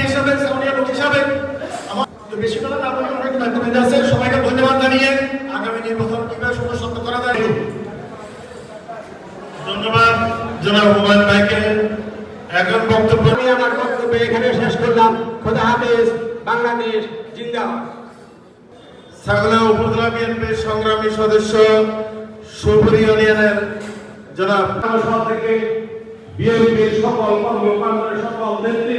Chairman হিসাবে বেশি কথা না বলে অনেক আছে সবাইকে ধন্যবাদ জানিয়ে আগামী নির্বাচন কীভাবে করা যায়। ধন্যবাদ জনাব হুমায়ুন ভাইকে। এখন বক্তব্য আমি আমার বক্তব্য এখানে শেষ করলাম। খোদা বাংলাদেশ জিন্দাবাদ। বিএনপির সংগ্রামী সদস্য, সুপুরি ইউনিয়নের জনাব। থেকে বিএনপির সকল কর্মকাণ্ডের সকল সকল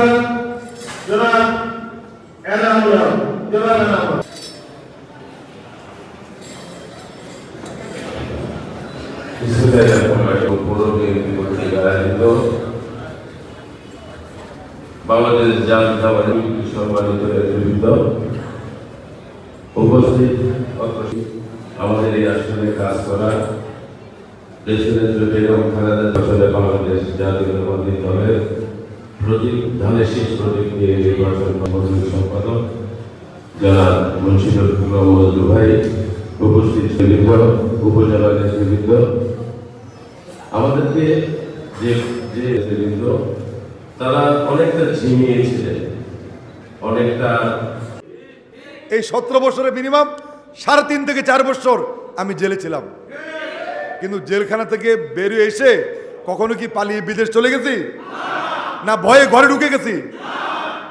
এনামুল। জনাব এনামুল। বাংলাদেশ জাতীয়তাবাদী সম্মানিত নেতৃবৃন্দ, উপস্থিত আমাদের এই আসনে কাজ করা দেশের নেত্রী বেগম খালেদা বাংলাদেশ জাতীয়তাবাদী দলের প্রতীক ধানের প্রতীক নিয়ে নির্বাচন মন্ত্রী সম্পাদক যারা উপস্থিত উপজেলা আমাদেরকে যে যে তারা অনেকটা ঝিমিয়েছিলেন, অনেকটা এই সতেরো বছরের মিনিমাম সাড়ে তিন থেকে চার বছর আমি জেলে ছিলাম। কিন্তু জেলখানা থেকে বেরিয়ে এসে কখনো কি পালিয়ে বিদেশ চলে গেছি? না ভয়ে ঘরে ঢুকে গেছি।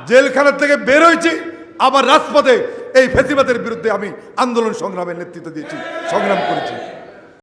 জেলখানার থেকে বের হয়েছি, আবার রাজপথে এই ফেসিবাদের বিরুদ্ধে আমি আন্দোলন সংগ্রামের নেতৃত্ব দিয়েছি, সংগ্রাম করেছি।